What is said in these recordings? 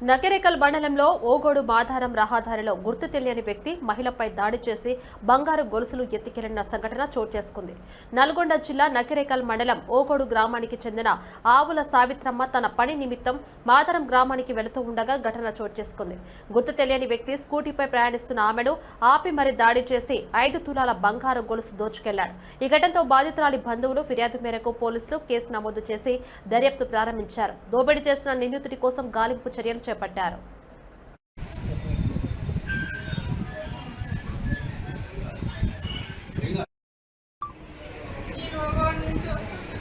నకిరేకల్ మండలంలో ఓగోడు మాధారం రహదారిలో గుర్తు తెలియని వ్యక్తి మహిళపై దాడి చేసి బంగారు గొలుసులు ఎత్తికెళ్ళిన సంఘటన చోటు చేసుకుంది. నల్గొండ జిల్లా నకిరేకల్ మండలం ఓగోడు గ్రామానికి చెందిన ఆవుల సావిత్రమ్మ తన పని నిమిత్తం మాధారం గ్రామానికి వెళుతూ ఉండగా ఘటన చోటు చేసుకుంది. గుర్తు తెలియని వ్యక్తి స్కూటీపై ప్రయాణిస్తున్న ఆమెను ఆపి మరి దాడి చేసి ఐదు తులాల బంగారు గొలుసు దోచుకెళ్ళాడు. ఈ ఘటనతో బాధితురాలి బంధువులు ఫిర్యాదు మేరకు పోలీసులు కేసు నమోదు చేసి దర్యాప్తు ప్రారంభించారు. దోపిడీ చేసిన నిందితుడి కోసం గాలింపు చర్యలు చేపట్టారు. నేను ఒకటి నుంచి వస్తుంటే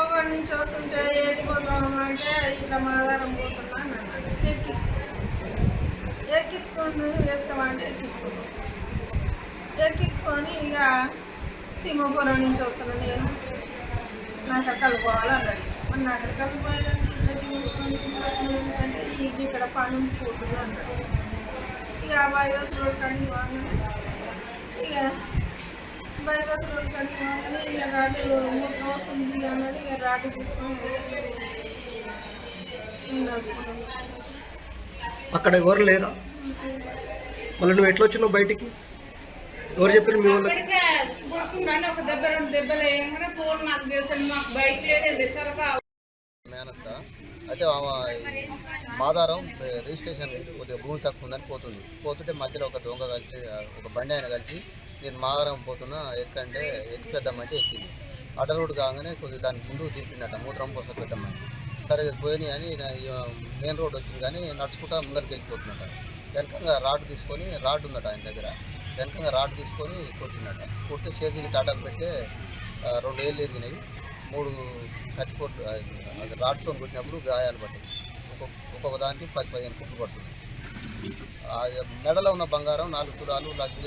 ఒకటి నుంచి వస్తుంటే ఏడిపోతాం అంటే ఇట్లా మాదారం పోతున్నాను అన్నాడు ఎక్కించుకో ఎక్కించుకొని ఎక్కుతామంటే ఎక్కించుకున్నాను ఎక్కించుకొని ఇక తిమ్మపురం నుంచి వస్తున్నాను నేను. నాకు అక్కడికి పోవాలన్నాడు. మరి నాకు అక్కడికి పోయేదానికి ఇట్లా ఈ ఇక్కడ పని పోతున్నా అన్నాడు ఇక వైరస్ రోడ్ కానీ వాగానే ఇక వైరస్ రోడ్ కానీ వాగానే ఇక రాడు మూడు రోజులు ఉంది అన్నది ఇక రాడు తీసుకొని నేను రాసుకున్నాను అక్కడ ఎవరు లేరా? మళ్ళీ నువ్వు ఎట్లా వచ్చినావు బయటికి? ఎవరు చెప్పారు మీ వాళ్ళకి? ఒక దెబ్బ రెండు దెబ్బలు వేయగానే ఫోన్ నాకు చేశాను మాకు బైక్ లేదు బెచ్చరక మేనత్త. అయితే మాదారం రిజిస్ట్రేషన్ కొద్దిగా భూమి తక్కువ ఉందని పోతుంది. పోతుంటే మధ్యలో ఒక దొంగ కలిసి ఒక బండి ఆయన కలిసి నేను మాదారం పోతున్నా ఎక్కంటే ఎక్కి పెద్దమ్మంటే ఎక్కింది. అడ్డ రోడ్డు కాగానే కొద్దిగా దాని ముందు దింపిందట మూత్రం కోసం పెద్దమ్మని సరే పోయినాయి అని మెయిన్ రోడ్ వచ్చింది కానీ నడుచుకుంటా ముందరికి వెళ్ళిపోతున్నట వెనకంగా రాడ్ తీసుకొని రాడ్ ఉందట ఆయన దగ్గర. వెనకంగా రాడ్ తీసుకొని కొట్టినట కొట్టి చేతికి టాటాలు పెట్టి రెండు ఏళ్ళు ఎరిగినాయి మూడు కత్తి కొట్టు అది రాడ్తో కొట్టినప్పుడు గాయాలు పడ్డాయి. ఒక్కొక్క దానికి పది పదిహేను కుట్లు పడుతుంది. ఆ మెడలో ఉన్న బంగారం నాలుగు తులాలు లగ్జరీ